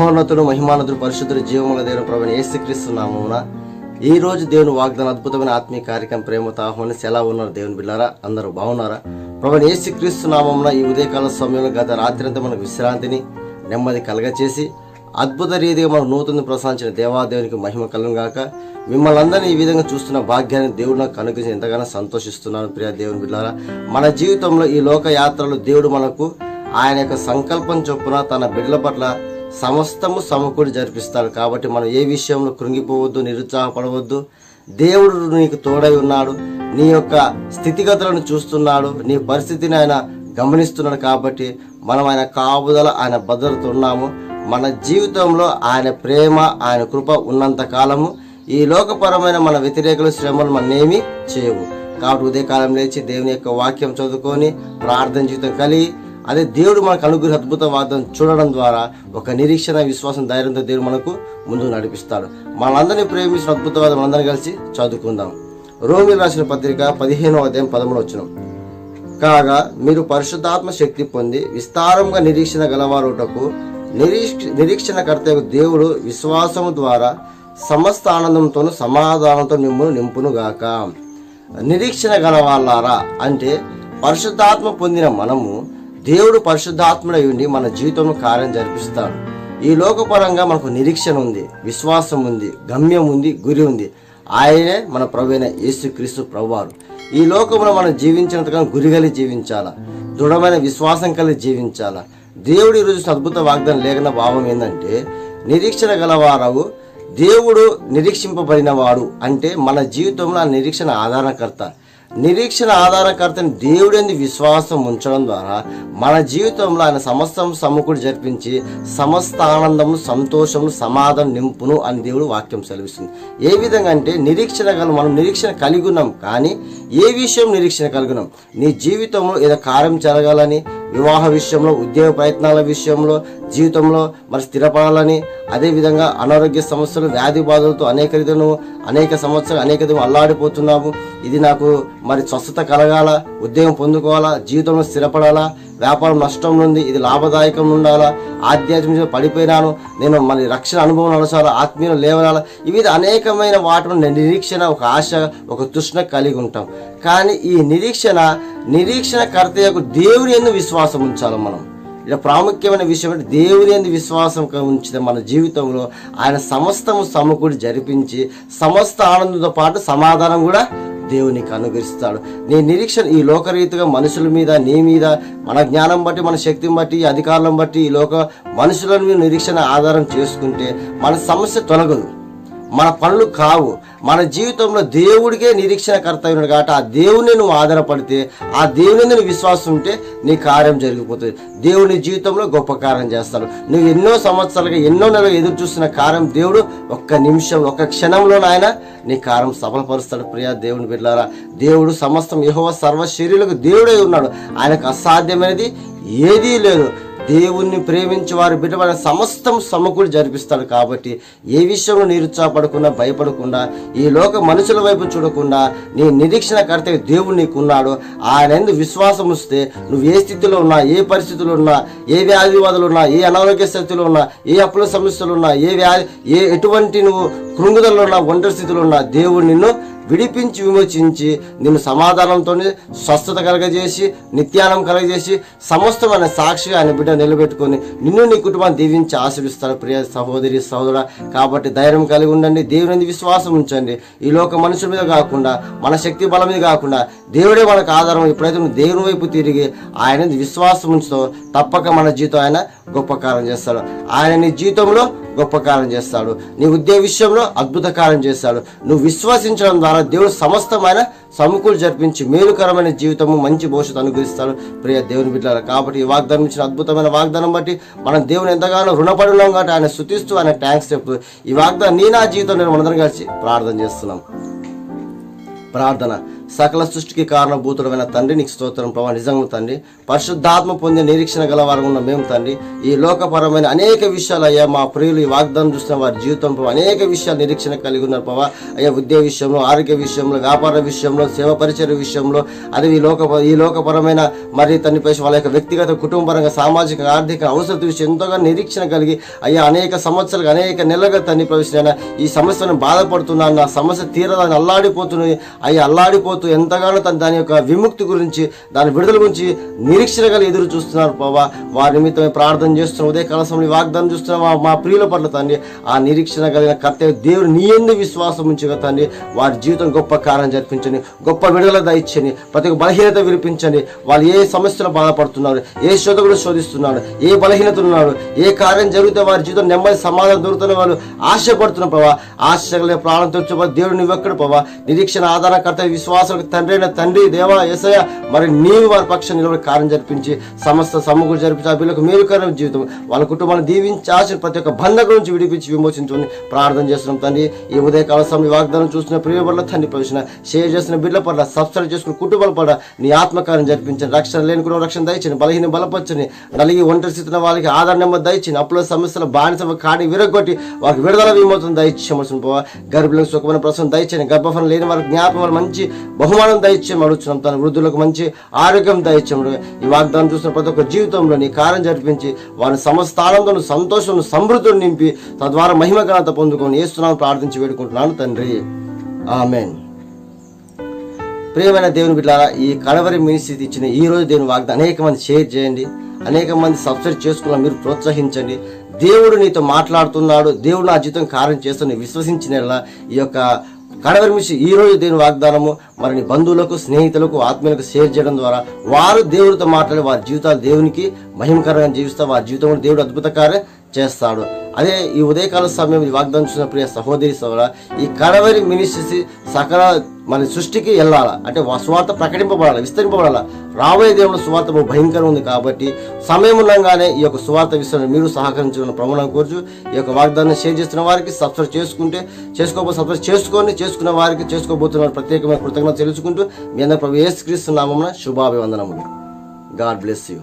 మహోన్నతుడు మహిమానతుడు పరిశుద్ధుడు జీవముల దేవుని ప్రభుని ఏసుక్రీస్తు నామమున ఈ రోజు దేవుని వాగ్దాన అద్భుతమైన ఆత్మీయ కార్యక్రమం ప్రేమతో ఆహ్వానించి ఎలా ఉన్నారు దేవుని బిళ్ళారా? అందరూ బాగున్నారా? ప్రభుని ఏసుక్రీస్తు నామమున ఈ ఉదయకాల సమయంలో గత రాత్రి అంతా మనకు విశ్రాంతిని నెమ్మది కలగచేసి అద్భుత రీతిగా మనకు నూతన ప్రసాదించిన దేవాదేవునికి మహిమ కలం గాక. మిమ్మల్ని అందరినీ ఈ విధంగా చూస్తున్న భాగ్యాన్ని దేవుడు నాకు కనుగొని ఎంతగానో సంతోషిస్తున్నాను ప్రియ దేవుని బిడ్డారా మన జీవితంలో ఈ లోక యాత్రలో దేవుడు మనకు ఆయన యొక్క సంకల్పం చొప్పున తన బిడ్డల పట్ల సమస్తము సమకూడి జరిపిస్తాడు కాబట్టి మనం ఏ విషయంలో కృంగిపోవద్దు నిరుత్సాహపడవద్దు. దేవుడు నీకు తోడై ఉన్నాడు. నీ యొక్క స్థితిగతులను చూస్తున్నాడు. నీ పరిస్థితిని ఆయన గమనిస్తున్నాడు కాబట్టి మనం ఆయన కాపుదల ఆయన భద్రత ఉన్నాము. మన జీవితంలో ఆయన ప్రేమ ఆయన కృప ఉన్నంత కాలము ఈ లోకపరమైన మన వ్యతిరేకలు శ్రమలు మనమేమి చేయవు. కాబట్టి ఉదయకాలం లేచి దేవుని యొక్క వాక్యం చదువుకొని ప్రార్థన జీవితం కలిగి అదే దేవుడు మనకు అనుగ్రహ అద్భుత వాదం చూడడం ద్వారా ఒక నిరీక్షణ విశ్వాసం ధైర్యంతో దేవుడు మనకు ముందుకు నడిపిస్తాడు. మనందరినీ ప్రేమించిన అద్భుతవాదం మనందరం కలిసి చదువుకుందాం. రోమి రాసిన పత్రిక పదిహేనో అధ్యాయం పదమూడు వచ్చిన కాగా మీరు పరిశుద్ధాత్మ శక్తి పొంది విస్తారంగా నిరీక్షణ గలవారుటకు నిరీక్ష నిరీక్షణకర్త యొక్క దేవుడు విశ్వాసము ద్వారా సమస్త ఆనందంతోను సమాధానంతో మిమ్మల్ని నింపును గాక నిరీక్షణ గలవాళ్ళారా? అంటే పరిశుద్ధాత్మ పొందిన మనము దేవుడు పరిశుద్ధాత్ముడై ఉండి మన జీవితంలో కార్యం జరిపిస్తాడు. ఈ లోకపరంగా మనకు నిరీక్షణ ఉంది విశ్వాసం ఉంది గమ్యం ఉంది గురి ఉంది. ఆయనే మన ప్రభువైన యేసుక్రీస్తు ప్రభువారు. ఈ లోకంలో మనం జీవించినంతగా గురి కలిగి జీవించాలా? దృఢమైన విశ్వాసం కలిగి జీవించాలా? దేవుడు ఈరోజు అద్భుత వాగ్దానం లేఖన భావం ఏంటంటే నిరీక్షణ గలవారవు దేవుడు నిరీక్షింపబడిన వాడు అంటే మన జీవితంలో ఆ నిరీక్షణ ఆధారకర్త. నిరీక్షణ ఆధారకర్తని దేవుడని విశ్వాసం ఉంచడం ద్వారా మన జీవితంలో ఆయన సమస్తం సమకూడి జరిపించి సమస్త ఆనందము సంతోషము సమాధానం నింపును అని దేవుడు వాక్యం సెలవిస్తుంది. ఏ విధంగా అంటే నిరీక్షణ గల మనం నిరీక్షణ కలిగి ఉన్నాం కానీ ఏ విషయం నిరీక్షణ కలిగి ఉన్నాం? నీ జీవితంలో ఏదో కార్యం జరగాలని వివాహ విషయంలో ఉద్యోగ ప్రయత్నాల విషయంలో జీవితంలో మరి స్థిరపడాలని అదేవిధంగా అనారోగ్య సమస్యలు వ్యాధి బాధలతో అనేక రీతిలో అనేక సంవత్సరాలు అనేక అల్లాడిపోతున్నాము. ఇది నాకు మరి స్వస్థత కలగాల? ఉద్యోగం పొందుకోవాలా? జీవితంలో స్థిరపడాలా? వ్యాపారం నష్టం ఉంది ఇది లాభదాయకం ఉండాలా? ఆధ్యాత్మిక పడిపోయినాను. నేను మరి రక్షణ అనుభవం నడచాలా? ఆత్మీయం లేవనాలా? ఇవి అనేకమైన వాటిలో నిరీక్షణ ఒక ఆశ ఒక తృష్ణ కలిగి ఉంటాం. కానీ ఈ నిరీక్షణ నిరీక్షణ కర్తయ్యకు దేవుని ఎందు విశ్వాసం ఉంచాలి మనం. ఇలా ప్రాముఖ్యమైన విషయం అంటే దేవుని ఎందు విశ్వాసం ఉంచితే మన జీవితంలో ఆయన సమస్తము సమకూడి జరిపించి సమస్త ఆనందంతో పాటు సమాధానం కూడా దేవునికి అనుగ్రహిస్తాడు. నీ నిరీక్షణ ఈ లోకరీతిగా మనుషుల మీద నీ మీద మన జ్ఞానం బట్టి మన శక్తిని బట్టి ఈ అధికారులను బట్టి ఈ లోక మనుషులను మీద నిరీక్షణ ఆధారం చేసుకుంటే మన సమస్య తొలగదు. మన పనులు కావు. మన జీవితంలో దేవుడికే నిరీక్షణ కర్తవ్యం కాబట్టి ఆ దేవుని నువ్వు ఆధారపడితే ఆ దేవుని నువ్వు విశ్వాసం ఉంటే నీ కార్యం జరిగిపోతుంది. దేవుని జీవితంలో గొప్ప కార్యం చేస్తాడు. నువ్వు ఎన్నో సంవత్సరాలుగా ఎన్నో నెలలు ఎదురు చూస్తున్న కార్యం దేవుడు ఒక్క నిమిషం ఒక్క క్షణంలో ఆయన నీ కార్యం సఫలపరుస్తాడు. ప్రియా దేవుని బిడ్డారా దేవుడు సమస్తం యహోవ సర్వ శరీరులకు దేవుడై ఉన్నాడు. ఆయనకు అసాధ్యమైనది ఏదీ లేదు. దేవుణ్ణి ప్రేమించి వారు బిడ్డమైన సమస్తం సమకూలు జరిపిస్తాడు కాబట్టి ఏ విషయంలో నిరుత్సాహపడకుండా భయపడకుండా ఈ లోక మనుషుల వైపు చూడకుండా నీ నిరీక్షణ కర్త దేవుడు నీకున్నాడు. ఆయన ఎందు విశ్వాసం వస్తే నువ్వు ఏ స్థితిలో ఉన్నా ఏ పరిస్థితులు ఉన్నా ఏ వ్యాధివాదులు ఉన్నా ఏ అనారోగ్య స్థితిలో ఉన్నా ఏ అప్పుల సమస్యలు ఉన్నా ఏ వ్యాధి ఏ ఎటువంటి నువ్వు కృంగుదలు ఉన్నా ఒంటరి స్థితిలో ఉన్నా దేవుడు నిన్ను విడిపించి విమోచించి నిన్ను సమాధానంతో స్వస్థత కలగజేసి నిత్యానం కలగజేసి సమస్తమైన సాక్షిగా ఆయన బిడ్డ నిలబెట్టుకొని నిన్ను నీ కుటుంబాన్ని దీవించి ఆశీర్విస్తాడు ప్రియ సహోదరి సహోదర కాబట్టి ధైర్యం కలిగి ఉండండి. దేవుని విశ్వాసం ఉంచండి. ఈ లోక మనుషుల మీద కాకుండా మన శక్తి బలం మీద కాకుండా దేవుడే మనకు ఆధారం ఎప్పుడైతే నువ్వు దేవుని వైపు తిరిగి ఆయన విశ్వాసం ఉంచుతో తప్పక మన జీవితం ఆయన గొప్ప కార్యం చేస్తాడు. ఆయన నీ జీవితంలో గొప్ప కార్యం చేస్తాడు. నీ ఉద్యోగ విషయంలో అద్భుత కార్యం చేస్తాడు. నువ్వు విశ్వసించడం ద్వారా దేవుడు సమస్తమైన సమకూలు జరిపించి మేలుకరమైన జీవితము మంచి భవిష్యత్తు అనుగ్రహిస్తాడు. ప్రియ దేవుని బిడ్డలు కాబట్టి ఈ వాగ్దానం ఇచ్చిన అద్భుతమైన వాగ్దానం బట్టి మనం దేవుని ఎంతగానో రుణపడి ఉన్నాం కాబట్టి ఆయన శుతిస్తూ ఆయన ట్యాంక్స్ చెప్తూ ఈ వాగ్దానం నీ నా జీవితం నేను మనందరం కలిసి ప్రార్థన చేస్తున్నాం. ప్రార్థన. సకల సృష్టికి కారణభూతుడమైన తండ్రి నీకు స్తోత్రం. ప్రభా నిజంగా తండ్రి. పరిశుద్ధాత్మ పొందే నిరీక్షణ గల వారు ఉన్న మేము తండ్రి. ఈ లోకపరమైన అనేక విషయాలు అయ్యా మా ప్రియులు ఈ వాగ్దానం చూసిన వారి జీవితం అనేక విషయాలు నిరీక్షణ కలిగి ఉన్నారు ప్రభా. అయ్యా ఉద్యోగ విషయంలో ఆరోగ్య విషయంలో వ్యాపార విషయంలో సేవ పరిచయ విషయంలో అదే ఈ లోక ఈ లోకపరమైన మరి తండ్రి పై వాళ్ళ యొక్క వ్యక్తిగత కుటుంబపరంగా సామాజిక ఆర్థిక అవసరం విషయం ఎంతోగా నిరీక్షణ కలిగి అయ్యా అనేక సంవత్సరాలు అనేక నెలలుగా తండ్రి ప్రవేశించిన ఈ సమస్యను బాధపడుతున్నాను నా సమస్య తీరదని అల్లాడిపోతున్నాయి అయ్యా అల్లాడిపోతు ఎంతగానో తన దాని యొక్క విముక్తి గురించి దాని విడుదల గురించి నిరీక్షణ ఎదురు చూస్తున్నారు ప్రభా. వారి నిమిత్తమే ప్రార్థన చేస్తున్నాం. ఉదయ కాల సమయంలో వాగ్దానం చూస్తున్నాం. మా- ప్రియుల పట్ల తండ్రి ఆ నిరీక్షణ కలిగిన కర్తవ్య దేవుడు నీ ఎందు విశ్వాసం ఉంచగా తండ్రి. వారి జీవితం గొప్ప కార్యం జరిపించండి. గొప్ప విడుదల దయచ్చని ప్రతి ఒక్క బలహీనత వినిపించండి వాళ్ళు ఏ సమస్యలు బాధపడుతున్నారు ఏ శోధకుడు శోధిస్తున్నాడు ఏ బలహీనత ఉన్నాడు ఏ కార్యం జరిగితే వారి జీవితం నెమ్మది సమాధానం దొరుకుతున్న వాళ్ళు ఆశపడుతున్న ప్రభావ ఆశ ప్రాణం తెచ్చుకో దేవుడు నువ్వెక్కడ ప్రభావ నిరీక్షణ ఆధారకర్త విశ్వాసం తండ్రి అయిన తండ్రి దేవా ఏసయ మరి నీవు వారి పక్షం నిలబడి కార్యం జరిపించి సమస్త సమ్ముగుడు జరిపించి ఆ పిల్లలకు మేలుకరమైన జీవితం వాళ్ళ కుటుంబాన్ని దీవించాల్సిన ప్రతి ఒక్క బంధకు నుంచి విడిపించి విమోచించుకొని ప్రార్థన చేస్తున్నాం తండ్రి. ఈ ఉదయకాల సమయం వాగ్దానం చూసిన ప్రియ పట్ల తండ్రి ప్రవేశన షేర్ చేసిన బిడ్డల పట్ల సబ్స్క్రైబ్ చేసుకున్న కుటుంబాల పట్ల నీ ఆత్మకార్యం జరిపించండి. రక్షణ లేని కూడా రక్షణ దయచండి బలహీన బలపరచని నలిగి ఒంటరి స్థితిన వాళ్ళకి ఆధార నెంబర్ దయచండి అప్పుల సమస్యల బానిస కాడి విరగొట్టి వారికి విడుదల విమోచన దయచేయమని పోవా గర్భిణులకు సుఖమైన ప్రసవం దయచండి గర్భఫలం లేని వారికి జ్ఞాపకం మంచి బహుమానం దయచేయమని అడుగుతున్నాం. తన వృద్ధులకు మంచి ఆరోగ్యం దయచేయమని. ఈ వాగ్దానం చూసిన ప్రతి ఒక్క జీవితంలో నీ కార్యం జరిపించి వారి సమస్త ఆనందం సంతోషం సమృద్ధిని నింపి తద్వారా మహిమ ఘనత పొందుకొని ఏస్తున్నాను ప్రార్థించి వేడుకుంటున్నాను తండ్రి. ఆమెన్. ప్రియమైన దేవుని బిడ్డారా ఈ కడవరి మినిస్ట్రీ ఇచ్చిన ఈ రోజు దేవుని వాగ్దానం అనేక మంది షేర్ చేయండి. అనేక మంది సబ్స్క్రైబ్ చేసుకున్న మీరు ప్రోత్సహించండి. దేవుడు నీతో మాట్లాడుతున్నాడు. దేవుడు నా జీవితం కార్యం చేస్తున్న విశ్వసించిన ఈ యొక్క కడవరి మిషన్ ఈ రోజు దేవుని వాగ్దానము. మరి నీ బంధువులకు స్నేహితులకు ఆత్మీయులకు షేర్ చేయడం ద్వారా వారు దేవుడితో మాట్లాడి వారి జీవితాలు దేవునికి మహిమకరంగా జీవిస్తారు వారి జీవితంలో దేవుడు అద్భుత కార్యం చేస్తాడు. అదే ఈ ఉదయకాల సమయం వాగ్దానం చూసిన ప్రియ సహోదరి సోదర ఈ కడవరి మినిషి సకల మన సృష్టికి వెళ్ళాలా? అంటే స్వార్థ ప్రకటింపబడాలి? విస్తరింపబడాలా? రాబోయే దేవుడు సువార్త భయంకరం ఉంది కాబట్టి సమయం ఉండగానే ఈ యొక్క సువార్త విస్తరణ మీరు సహకరించిన ప్రమాణం కోరుచు ఈ యొక్క వాగ్దానం షేర్ చేస్తున్న వారికి సబ్స్క్రైబ్ చేసుకుంటే చేసుకోబో సబ్స్క్రైబ్ చేసుకొని చేసుకున్న వారికి చేసుకోబోతున్న ప్రత్యేకమైన కృతజ్ఞత తెలుసుకుంటూ మీ అందరూ ప్రభు యేసుక్రీస్తు నామమున శుభాభివందనములు. God bless you.